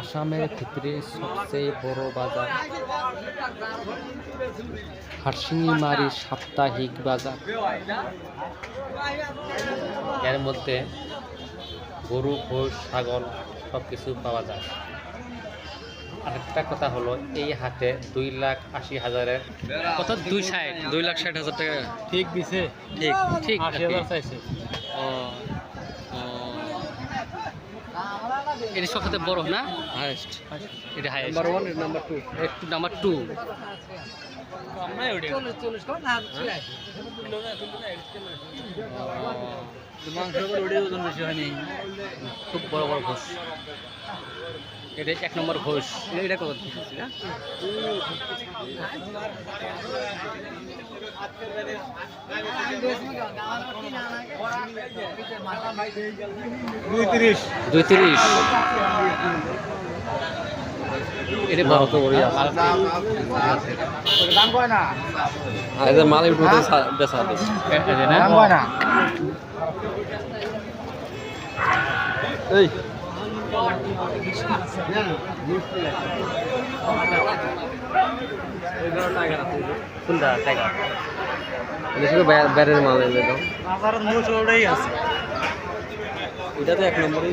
আসামের ক্ষেত্রে সবচেয়ে বড় বাজার হারসিংমারি সাপ্তাহিক বাজার। এর মধ্যে গরু মোষ ছাগল সব কিছু পাওয়া যায়। আরেকটা কথা হলো এই হাটে দুই লাখ আশি হাজারের কত দুই ষাট দুই লাখ ষাট হাজার টাকা। ঠিক দিছে। ঠিক ঠিক আশি হাজার চাইছে। ও। এটা সবথেকে বড় না? হাইস্ট এটা highest number one number two একটু নাম্বার টু খুব বড় বড় ঘোষ। এটা এক নম্বর ঘোষ। এটা কত দুই তিরিশ। মাল একটু বেচা এই। কোনটা? টাইগার এটা শুধু ব্যারের মাল এলে দাও। বাজার মূল ওটাই আছে। এটা তো এক নম্বরই।